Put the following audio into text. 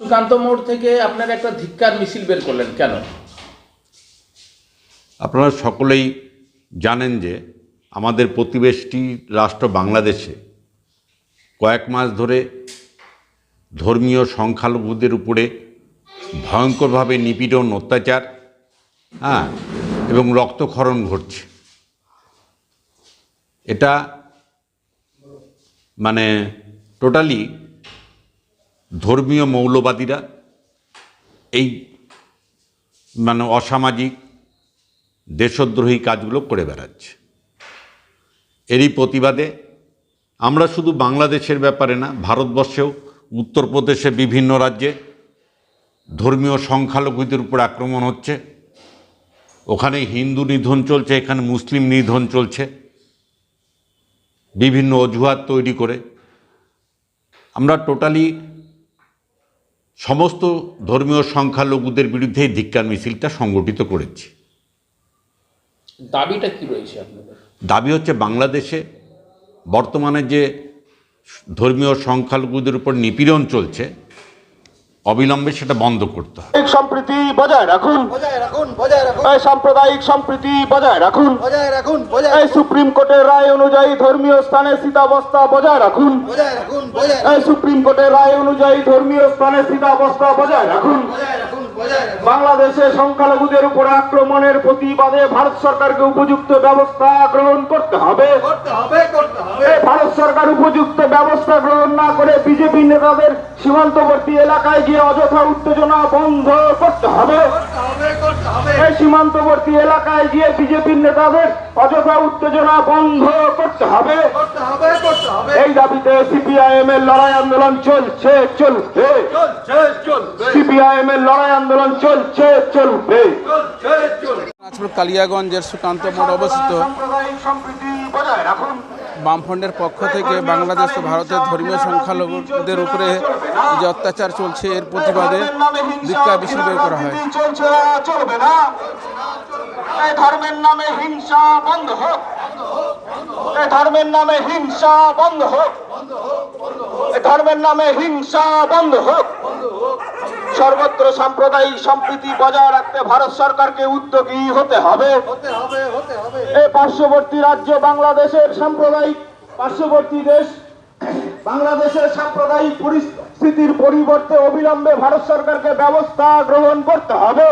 সুকান্ত মোড় থেকে আপনারা একটা ধিক্কার মিছিল বের করলেন কেন? আপনারা সকলেই জানেন যে আমাদের প্রতিবেশী রাষ্ট্র বাংলাদেশে কয়েক মাস ধরে ধর্মীয় সংখ্যালঘুদের উপরে ভয়ঙ্করভাবে নিপীড়ন অত্যাচার হ্যাঁ এবং রক্তক্ষরণ ঘটছে। এটা মানে টোটালি ধর্মীয় মৌলবাদীরা, এই মানে অসামাজিক দেশদ্রোহী কাজগুলো করে বেড়াচ্ছে। এরই প্রতিবাদে আমরা শুধু বাংলাদেশের ব্যাপারে না, ভারতবর্ষেও, উত্তরপ্রদেশে বিভিন্ন রাজ্যে ধর্মীয় সংখ্যালঘুদের উপর আক্রমণ হচ্ছে। ওখানে হিন্দু নিধন চলছে, এখানে মুসলিম নিধন চলছে। বিভিন্ন অজুহাত তৈরি করে। আমরা টোটালি সমস্ত ধর্মীয় সংখ্যালঘুদের বিরুদ্ধে এই ধিক্কার মিছিলটা সংগঠিত করেছি। দাবিটা কি রয়েছে আপনাদের? দাবি হচ্ছে বাংলাদেশে বর্তমানে যে ধর্মীয় সংখ্যালঘুদের উপর নিপীড়ন চলছে অবিলম্বে সেটা বন্ধ করতে হবে। সম্প্রীতি বজায় রাখুন। বজায় রাখুন বজায় রাখুন। এই সাম্প্রদায়িক সম্প্রীতি বজায় রাখুন। বজায় রাখুন বজায় এই সুপ্রিম কোর্টের রায় অনুযায়ী ধর্মীয় স্থানে স্থিতাবস্থা বজায় রাখুন। বজায় রাখুন বজায় এই সুপ্রিম কোর্টের রায় অনুযায়ী ধর্মীয় স্থানে স্থিতাবস্থা বজায় রাখুন। বাংলাদেশে সংখ্যালঘুদের উপর আক্রমণের প্রতিবাদে ভারত সরকারকে উপযুক্ত ব্যবস্থা গ্রহণ করতে হবে। ভারত সরকার উপযুক্ত ব্যবস্থা গ্রহণ না করে বিজেপি নেতাদের সীমান্তবর্তী এলাকায় গিয়ে অযথা উত্তেজনা বন্ধ করতে হবে। এই সীমান্তবর্তী এলাকায় গিয়ে বিজেপির নেতাদের অযথা উত্তেজনা বন্ধ করতে হবে। করতে হবে করতে হবে। এই দাবিতে সিপিআইএম এর লড়াই আন্দোলন চলছে চলবে। সিপিআইএম এর লড়াই আন্দোলন চলছে চলবে। চলছে কালিয়াগঞ্জের সুকান্ত মোড় অবস্থিত। সম্প্রীতি বজায় রাখুন। বামফ্রন্টের পক্ষ থেকে বাংলাদেশ ও ভারতের ধর্মীয় সংখ্যালঘুদের উপরে যে অত্যাচার চলছে, এর প্রতিবাদে ধিক্কার মিছিল করা হয়। না এই ধর্মের নামে হিংসা বন্ধ হোক। এই ধর্মের নামে হিংসা বন্ধ হোক। ধর্মের নামে হিংসা বন্ধ হোক। সর্বত্র সাম্প্রদায়িক সম্প্রীতি বজায় রাখতে ভারত সরকারকে উদ্যোগী হতে হবে। হতে হবে হতে হবে। এই পার্শ্ববর্তী রাজ্য বাংলাদেশের সাম্প্রদায়িক পার্শ্ববর্তী দেশ বাংলাদেশের সাম্প্রদায়িক পরিস্থিতির পরিবর্তে অবিলম্বে ভারত সরকারকে ব্যবস্থা গ্রহণ করতে হবে।